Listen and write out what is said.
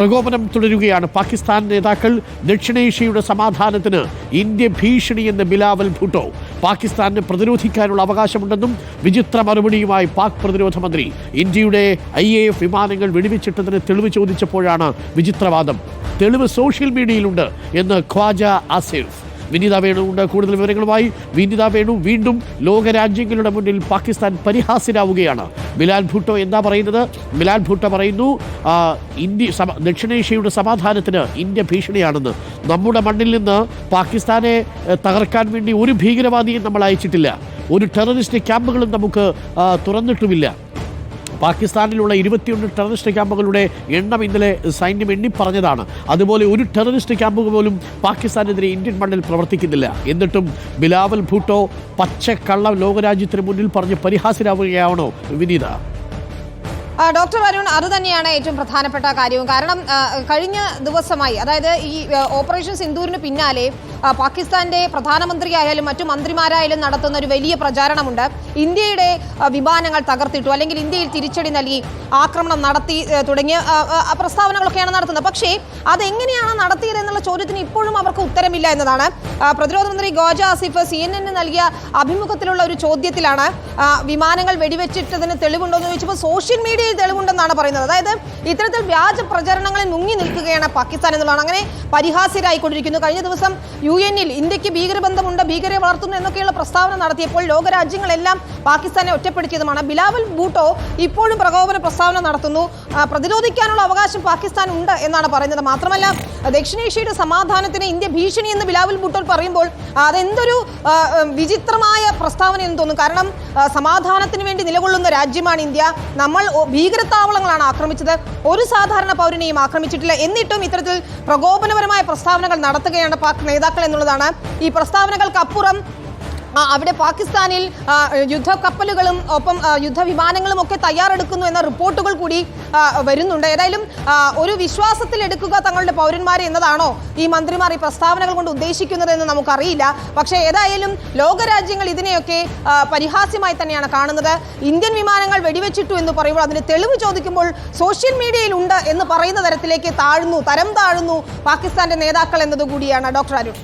പ്രകോപനം തുടരുകയാണ്. പാകിസ്ഥാൻ നേതാക്കൾ ദക്ഷിണേഷ്യയുടെ സമാധാനത്തിന് ഇന്ത്യ ഭീഷണിയെന്ന് ബിലാവൽ ഭൂട്ടോ. പാകിസ്ഥാനെ പ്രതിരോധിക്കാനുള്ള അവകാശമുണ്ടെന്നും വിചിത്ര മറുപടിയുമായി പാക് പ്രതിരോധ മന്ത്രി ഇന്ത്യയുടെ ഐ എ എഫ് വിമാനങ്ങൾ വെടിവെച്ചിട്ടതിന് തെളിവ് ചോദിച്ചപ്പോഴാണ് വിചിത്രവാദം. തെളിവ് സോഷ്യൽ മീഡിയയിലുണ്ട് എന്ന് ഖ്വാജ ആസിഫ്. വിനീത വേണു ഉണ്ട് കൂടുതൽ വിവരങ്ങളുമായി വിനീത വേണു വീണ്ടും ലോകരാജ്യങ്ങളുടെ മുന്നിൽ പാകിസ്ഥാൻ പരിഹാസ്യരാവുകയാണ് ബിലാൽ ഭൂട്ടോ എന്താ പറയുന്നത്? ബിലാൽ ഭൂട്ടോ പറയുന്നു ഇന്ത്യ ദക്ഷിണേഷ്യയുടെ സമാധാനത്തിന് ഇന്ത്യ ഭീഷണിയാണെന്ന്. നമ്മുടെ മണ്ണിൽ നിന്ന് പാകിസ്ഥാനെ തകർക്കാൻ വേണ്ടി ഒരു ഭീകരവാദിയും നമ്മൾ അയച്ചിട്ടില്ല. ഒരു ടെററിസ്റ്റ് ക്യാമ്പുകളും നമുക്ക് തുറന്നിട്ടുമില്ല. പാകിസ്ഥാനിലുള്ള ഇരുപത്തിയൊന്ന് ടെററിസ്റ്റ് ക്യാമ്പുകളുടെ എണ്ണം ഇന്നലെ സൈന്യം എണ്ണി പറഞ്ഞതാണ് അതുപോലെ ഒരു ടെററിസ്റ്റ് ക്യാമ്പ് പോലും പാകിസ്ഥാനെതിരെ ഇന്ത്യൻ മണ്ണിൽ പ്രവർത്തിക്കുന്നില്ല. എന്നിട്ടും ബിലാവൽ ഭൂട്ടോ പച്ചക്കള്ളം ലോകരാജ്യത്തിന് മുന്നിൽ പറഞ്ഞ് പരിഹാസ്യരാവുകയാണോ വിനീത? ഡോക്ടർ അരുൺ അത് തന്നെയാണ് ഏറ്റവും പ്രധാനപ്പെട്ട കാര്യവും. കാരണം കഴിഞ്ഞ ദിവസമായി അതായത് ഈ ഓപ്പറേഷൻ സിന്ദൂരിന് പിന്നാലെ പാകിസ്ഥാന്റെ പ്രധാനമന്ത്രിയായാലും മറ്റു മന്ത്രിമാരായാലും നടത്തുന്ന ഒരു വലിയ പ്രചാരണമുണ്ട്. ഇന്ത്യയുടെ വിമാനങ്ങൾ തകർത്തിട്ടു അല്ലെങ്കിൽ ഇന്ത്യയിൽ തിരിച്ചടി നൽകി ആക്രമണം നടത്തി തുടങ്ങിയ പ്രസ്താവനകളൊക്കെയാണ് നടത്തുന്നത്. പക്ഷേ അതെങ്ങനെയാണ് നടത്തിയത് എന്നുള്ള ചോദ്യത്തിന് ഇപ്പോഴും അവർക്ക് ഉത്തരമില്ല എന്നതാണ്. പ്രതിരോധ മന്ത്രി ഗോജ ആസിഫ് സി എൻ എന്നിന് നൽകിയ അഭിമുഖത്തിലുള്ള ഒരു ചോദ്യത്തിലാണ്. വിമാനങ്ങൾ വെടിവെച്ചിട്ടതിന് തെളിവുണ്ടോ എന്ന് ചോദിച്ചപ്പോൾ സോഷ്യൽ മീഡിയയിൽ തെളിവുണ്ടെന്നാണ് പറയുന്നത്. അതായത് ഇത്തരത്തിൽ വ്യാജ പ്രചരണങ്ങളിൽ മുങ്ങി നിൽക്കുകയാണ് പാകിസ്ഥാൻ എന്നുള്ളതാണ്. അങ്ങനെ പരിഹാസ്യരായിക്കൊണ്ടിരിക്കുന്നു. കഴിഞ്ഞ ദിവസം യു എന്നിൽ ഇന്ത്യയ്ക്ക് ഭീകരബന്ധമുണ്ട് ഭീകരെ വളർത്തുന്നു എന്നൊക്കെയുള്ള പ്രസ്താവന നടത്തിയപ്പോൾ ലോകരാജ്യങ്ങളെല്ലാം പാകിസ്ഥാനെ ഒറ്റപ്പെടുത്തിയതുമാണ്. ബിലാവൽ ബൂട്ടോ ഇപ്പോഴും പ്രകോപന പ്രസ്താവന നടത്തുന്നു. പ്രതിരോധിക്കാനുള്ള അവകാശം പാകിസ്ഥാൻ ഉണ്ട് എന്നാണ് പറയുന്നത്. മാത്രമല്ല ദക്ഷിണേഷ്യയുടെ സമാധാനത്തിന് ഇന്ത്യ ഭീഷണി എന്ന് ബിലാവൽ ഭൂട്ടോ പറയുമ്പോൾ അതെന്തൊരു വിചിത്രമായ പ്രസ്താവന എന്ന് തോന്നുന്നു. കാരണം സമാധാനത്തിന് വേണ്ടി നിലകൊള്ളുന്ന രാജ്യമാണ് ഇന്ത്യ. നമ്മൾ ഭീകരത്താവളങ്ങളാണ് ആക്രമിച്ചത്. ഒരു സാധാരണ പൗരനെയും ആക്രമിച്ചിട്ടില്ല. എന്നിട്ടും ഇത്തരത്തിൽ പ്രകോപനപരമായ പ്രസ്താവനകൾ നടത്തുകയാണ് പാക് നേതാക്കൾ എന്നുള്ളതാണ്. ഈ പ്രസ്താവനകൾക്കപ്പുറം അവിടെ പാകിസ്ഥാനിൽ യുദ്ധക്കപ്പലുകളും ഒപ്പം യുദ്ധവിമാനങ്ങളും ഒക്കെ തയ്യാറെടുക്കുന്നു എന്ന റിപ്പോർട്ടുകൾ കൂടി വരുന്നുണ്ട്. ഏതായാലും ഒരു വിശ്വാസത്തിൽ എടുക്കുക തങ്ങളുടെ പൗരന്മാരെ എന്നതാണോ ഈ മന്ത്രിമാർ ഈ പ്രസ്താവനകൾ കൊണ്ട് ഉദ്ദേശിക്കുന്നത് എന്ന് നമുക്കറിയില്ല. പക്ഷേ ഏതായാലും ലോകരാജ്യങ്ങൾ ഇതിനെയൊക്കെ പരിഹാസ്യമായി തന്നെയാണ് കാണുന്നത്. ഇന്ത്യൻ വിമാനങ്ങൾ വെടിവെച്ചിട്ടു എന്ന് പറയുമ്പോൾ അതിന് തെളിവ് ചോദിക്കുമ്പോൾ സോഷ്യൽ മീഡിയയിൽ ഉണ്ട് എന്ന് പറയുന്ന തരത്തിലേക്ക് താഴ്ന്നു തരം താഴ്ന്നു പാകിസ്ഥാന്റെ നേതാക്കൾ എന്നതുകൂടിയാണ്. ഡോക്ടർ അരുൺ.